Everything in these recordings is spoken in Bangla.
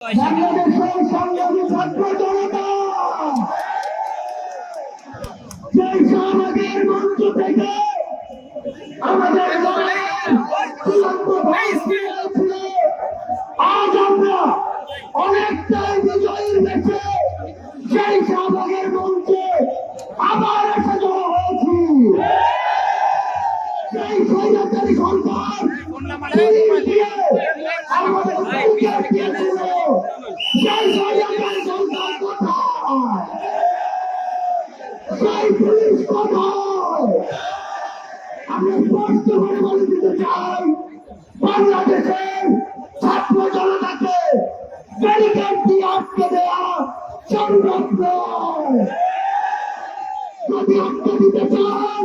বাংলাদেশের আমি স্পষ্ট করে বলে দিতে চাই বাংলাদেশের ছাত্র জনতাকে ব্যারিকেড দিয়ে আটকে দেওয়া সম্ভব নয় যদি আটকে দিতে চান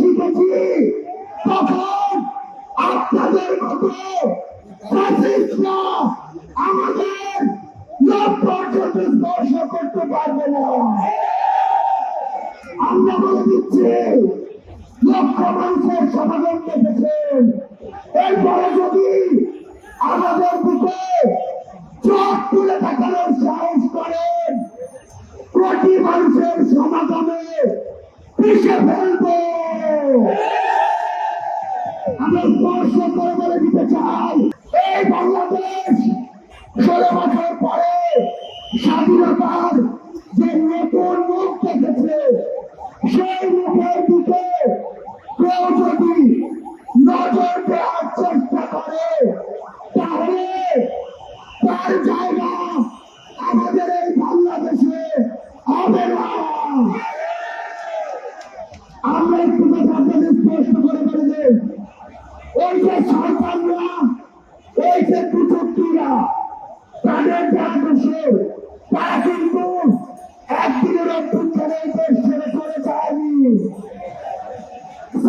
শিখেছি। তখন আপনাদের মতো আমাদের পর্যন্ত স্পর্শ করতে পারবে না। আমরা বলে দিচ্ছি লক্ষ মানুষের সমাগম দেখেছেন। এরপরে যদি আমাদের দিকে চোখ তুলে তাকানোর সাহস করেন, কোটি মানুষের সমাগমে ষোলো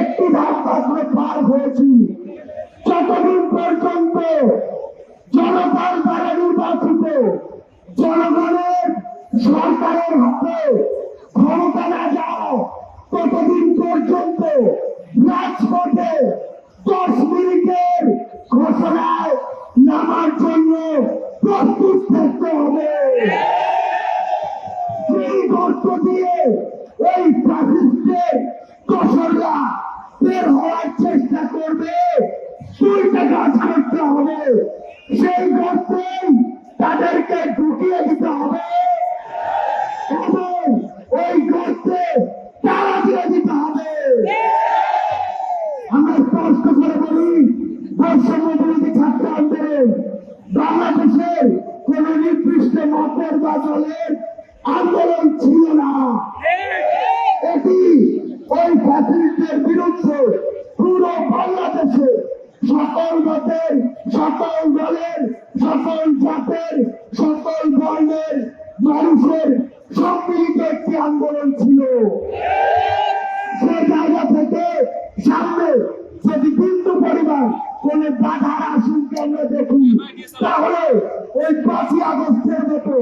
একটি ধাপ মাত্র পার হয়েছি। যতদিন পর্যন্ত জনগণ দ্বারা নির্বাচিত, জনগণের সরকারের হাতে ক্ষমতা না যাও, ততদিন পর্যন্ত রাজপথে দশ মিনিটের ঘোষণায় নামার জন্য প্রস্তুত থাকতে হবে। সেই গর্ত দিয়ে এই ফ্যাসিস্টের দোসররা বের হওয়ার চেষ্টা করবে। দুইটা কাজ করতে হবে। সেই গর্তেই তাদেরকে ঢুকিয়ে দিতে হবে। এবং ওই গর্তে তারা দিয়ে দিতে হবে। আমরা স্পষ্ট করে বলি বৈষম্য ছাত্র আন্দোলন বাংলাদেশের কোন নির্দিষ্ট মতের বা দলের আন্দোলন ছিল না। ওই ফ্যাসিলিটির বিরুদ্ধে পুরো বাংলাদেশে সকল মতের, সকল দলের, সকল জাতের, সকল বর্ণের মানুষের সম্মিলিত একটি আন্দোলন ছিল। সে জায়গা থেকে সামনে যদি বিন্দু পরিমাণ কোন বাধার আশঙ্কা আমরা দেখি তাহলে ওই পাঁচই আগস্টের মতো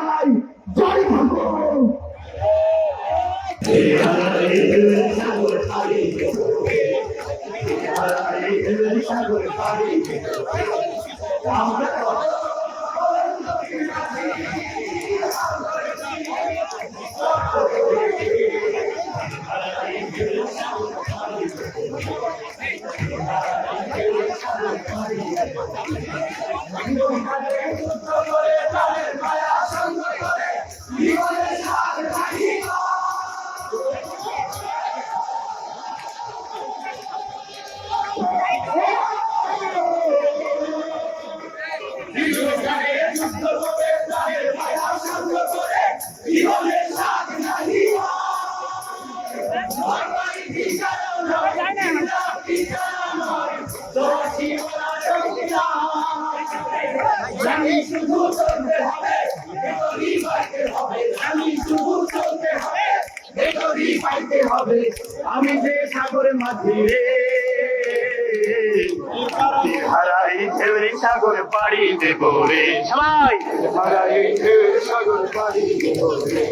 আমাদের এই লড়াই জারি থাকুন জানি শুধু চলতে হবে জানি শুধু চলতে হবে আমি যে সাগরের মাঝে হারাই ঢেউরি সাগরে পাড়ি দেব রে সবাই হারাই ঢেউরি সাগরে পাড়ি দেব রে